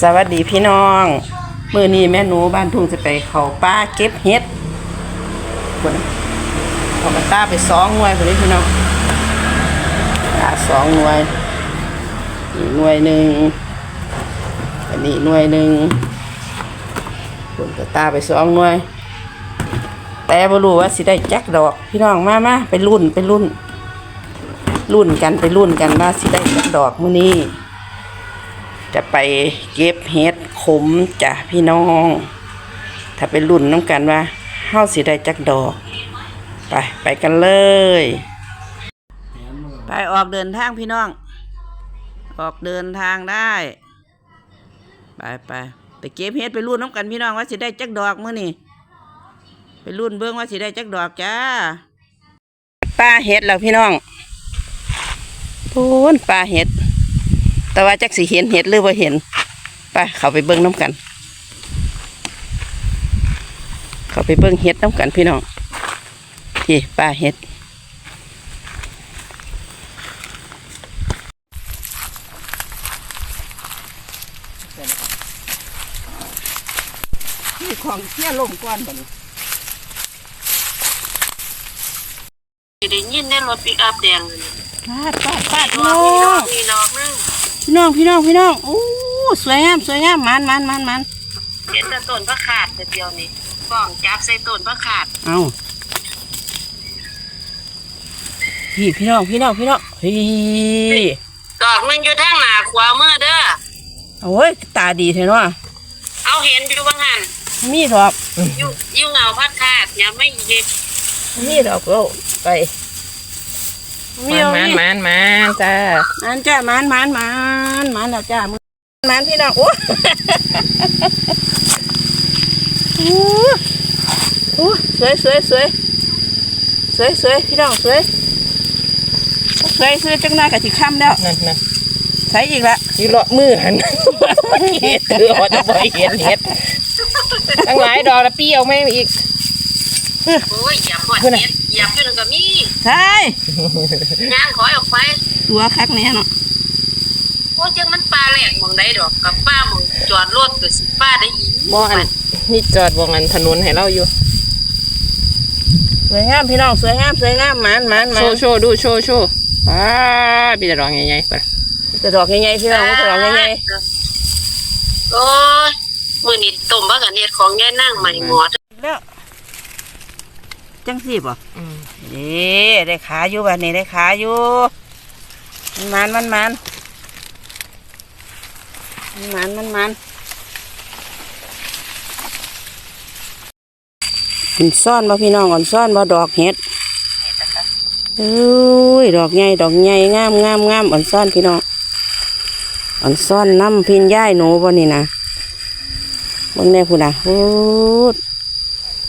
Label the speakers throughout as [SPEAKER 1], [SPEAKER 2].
[SPEAKER 1] สวัสดีพี่น้อง มือนี้แม่หนูบ้านทุ่งจะไปเขาป้าเก็บเห็ดคนเอากระต้าไปสองหน่วยคนนี้พี่น้องตาสองหน่วยนี่หน่วยหนึ่งอันนี้หน่วยหนึ่งคนกระต้าไปสองหน่วย แต่บ่รู้ว่าสิได้จักดอก พี่น้องมามาไปรุ่นไปรุ่นรุ่นกันไปรุ่นกันว่าสิได้จักดอกมื้อนี้ จะไปเก็บเห็ดขมจ้ะพี่น้อง ถ้าไปรุ่นน้ำกันว่าเฮาสิได้จักดอก ไปไปกันเลย ไปออกเดินทางพี่น้อง ออกเดินทางได้ ไปไปไปเก็บเห็ดไปรุ่นน้ำกันพี่น้องว่าสิได้จักดอกมื้อนี้ไปรุ่นเบิ่งว่าสิได้จักดอกจ้าป้าเห็ดแล้วพี่น้องพูนป้าเห็ด แต่ว่าจักสิเห็นเห็ดหรือว่าเห็นไปเขาไปเบิ้งน้ำกัน เขาไปเบิ้งเห็ดน้ำกันพี่น้องพี่ป้าเห็ดพี่ของเที่ยลมก้อนบ่นี้
[SPEAKER 2] ได้ยินในรถปิกอัพแดงเลย
[SPEAKER 1] ปาดปาดปาด
[SPEAKER 2] น
[SPEAKER 1] พี่
[SPEAKER 2] อ
[SPEAKER 1] น้
[SPEAKER 2] ก
[SPEAKER 1] อง
[SPEAKER 2] มีนอกมีนอกนึง
[SPEAKER 1] พี่น้องพี่น้องพี่น้องโอ้สวยงามสวยงามมันมันมันมัน
[SPEAKER 2] เห็นแต่ต้นพระขาดแต่เดียวนี่บ้องจับใส่ต้นพระขาด
[SPEAKER 1] เอาพี่พี่น้องพี่น้องพี่น้องพี่
[SPEAKER 2] ดอกมันอยู่ทางหน้าขวามือเด้อ
[SPEAKER 1] โอ้ยตาดีเถอะเนาะ
[SPEAKER 2] เอาเห็นอยู่บางหัน
[SPEAKER 1] มีดอก
[SPEAKER 2] อยู่อยู่เงาพระขาดอย่าไม่เย็ก
[SPEAKER 1] มีดอกโลไป มี
[SPEAKER 3] มัน
[SPEAKER 1] เอา
[SPEAKER 3] มัน
[SPEAKER 1] มี
[SPEAKER 3] มันมันจ้า
[SPEAKER 1] มันจ้ามันมันมันมันแล้วจ้ามันมันพี่น้องโอ้โอ้โอ้สวยสวยสวยสวยสวยพี่น้องสวยสวยสวยจังหน้ากะทิค่ำแล้ว
[SPEAKER 3] นั่นนั่น
[SPEAKER 1] ใส่อีกละ
[SPEAKER 3] อยู่เลาะมือหันเห็ดคือว่าจะบ่เห็นเห็ดทั้งหลายดอกละเปรี้ยวไม่อีก
[SPEAKER 2] โอ้ยอย่าหอดเห็ดอย่าขึ้ นนก็มี
[SPEAKER 1] ใช่
[SPEAKER 2] ย่างขอยออกไป
[SPEAKER 1] ตัวคักแน่เนาะ
[SPEAKER 2] โอ้ยจังมันปลาแหลกหมองได้ดอกกับป้าหมองจอดรถก็สิป้าได้อีก
[SPEAKER 3] บ่อันนี่จอดบ่งันถนนให้เราอยู่
[SPEAKER 1] สวยงามพี่น้องสวยงามสวยงามมันมันมั
[SPEAKER 3] โช
[SPEAKER 1] น
[SPEAKER 3] ว์โชว์ดูโชว์โชว์ป้ามีแต่ดอกใหญ่ๆไป
[SPEAKER 1] จะดอกใหญ่ๆพี่น้องมันจะดอกใหญ่
[SPEAKER 2] โอ้ยมื้อนี้ต้มบักกันเฮ็ดของยายนางใหม่หมอ
[SPEAKER 1] ๆแล้วจังสิบ่
[SPEAKER 3] อืม
[SPEAKER 1] เอ๊ได้ขาอยู่บ้านนี้ได้ขาอยู่ มันมันมันมันมันมันมันอ่อนซ่อนบ่พี่น้องอ่อนซ่อนบ่ดอกเห็ดเอ้ยดอกใหญ่ดอกใหญ่งามงามงามอ่อนซ่อนพี่น้องอ่อนซ่อนน้ำพินย่ายหนูบ่นี่นะเบิ่งแน่พูดนะโอ้ย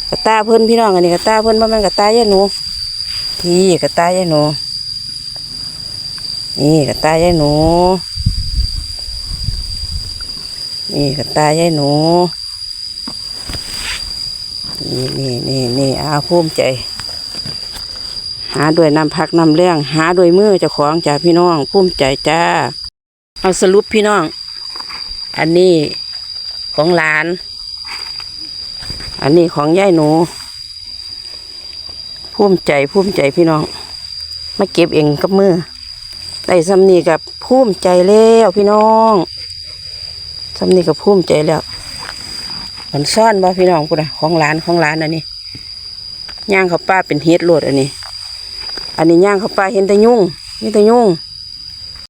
[SPEAKER 1] กระตาเพิ่นพี่น้องอันนี้กระตาเพิ่นบ่แม่นกระตาย่ายหนู พี่กระต่ายยายหนู นี่กระต่ายยายหนู นี่กระต่ายยายหนู นี่นี่นี่นี่อาภูมิใจ หาด้วยน้ำพักน้ำเลี้ยงหาด้วยมือเจ้าของจ้าพี่น้องภูมิใจจ้า เอาสรุปพี่น้อง อันนี้ของหลาน อันนี้ของยายหนู ภูมิใจภูมิใจพี่น้อง มาเก็บเองกับมือได้สำนีกับภูมิใจแล้วพี่น้องสำนีกับภูมิใจแล้วมันซ่อนบ่พี่น้องกูนะของร้านของร้านอันนี้ย่างข้าป้าเป็นเฮ็ดโหลดอันนี้ อันนี้ย่างข้าป้าเห็นแต่ยุ่งนี่แต่ยุ่ง